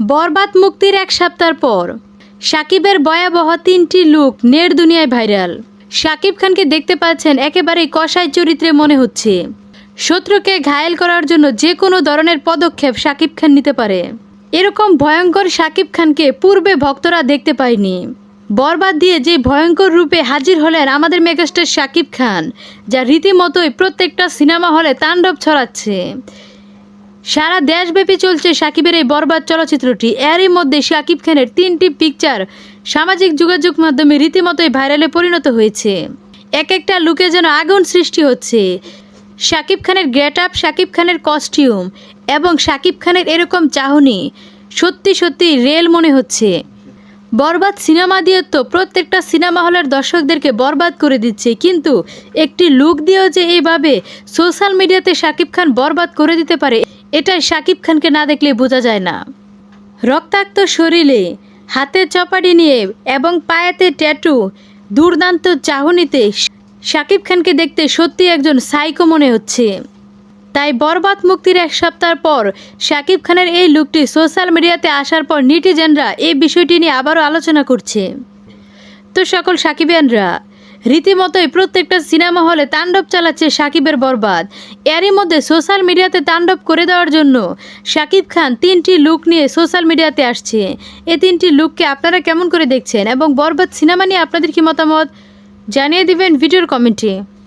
বরবাদ মুক্তির এক সপ্তাহ পর। সাকিবের ভয়াবহ তিনটি লুক নেট দুনিয়ায় ভাইরাল। সাকিব খানকে দেখতে পাচ্ছেন একেবারেই কষাই চরিত্রে মনে হচ্ছে। শত্রুকে ঘায়েল করার জন্য যে কোনো ধরনের পদক্ষেপ সাকিব খান নিতে পারে। এরকম ভয়ঙ্কর সাকিব খানকে পূর্বে ভক্তরা দেখতে পায়নি। বরবাদ দিয়ে যে ভয়ঙ্কর রূপে হাজির হলেন আমাদের মেগাস্টার সাকিব খান, যা রীতিমতোই প্রত্যেকটা সিনেমা হলে তাণ্ডব ছড়াচ্ছে। সারা দেশব্যাপী চলছে সাকিবের এই বরবাদ চলচ্চিত্রটি। এরই মধ্যে সাকিব খানের তিনটি পিকচার সামাজিক যোগাযোগ মাধ্যমে রীতিমতোই ভাইরালে পরিণত হয়েছে। এক একটা লুকে যেন আগুন সৃষ্টি হচ্ছে। সাকিব খানের গেট আপ সাকিব খানের কস্টিউম এবং সাকিব খানের এরকম চাহনি সত্যি সত্যি রেল মনে হচ্ছে। বরবাদ সিনেমা দিয়ে তো প্রত্যেকটা সিনেমা হলের দর্শকদেরকে বরবাদ করে দিচ্ছে, কিন্তু একটি লুক দিয়েও যে এইভাবে সোশ্যাল মিডিয়াতে শাকিব খান বরবাদ করে দিতে পারে এটাই শাকিব খানকে না দেখলে বোঝা যায় না। রক্তাক্ত শরীরে হাতে চপাটি নিয়ে এবং পায়েতে ট্যাটু, দুর্দান্ত চাহনিতে শাকিব খানকে দেখতে সত্যি একজন সাইকো মনে হচ্ছে। তাই বরবাদ মুক্তির এক সপ্তাহ পর শাকিব খানের এই লুকটি সোশ্যাল মিডিয়াতে আসার পর নিটিজেনরা এই বিষয়টি নিয়ে আবারও আলোচনা করছে। তো সকল সাকিবিয়ানরা রীতিমতোই প্রত্যেকটা সিনেমা হলে তাণ্ডব চালাচ্ছে সাকিবের বরবাদ। এরই মধ্যে সোশ্যাল মিডিয়াতে তাণ্ডব করে দেওয়ার জন্য সাকিব খান তিনটি লুক নিয়ে সোশ্যাল মিডিয়াতে আসছে। এই তিনটি লুককে আপনারা কেমন করে দেখছেন এবং বরবাদ সিনেমা নিয়ে আপনাদের কি মতামত? জানিয়ে দেবেন ভিডিওর কমেন্টে।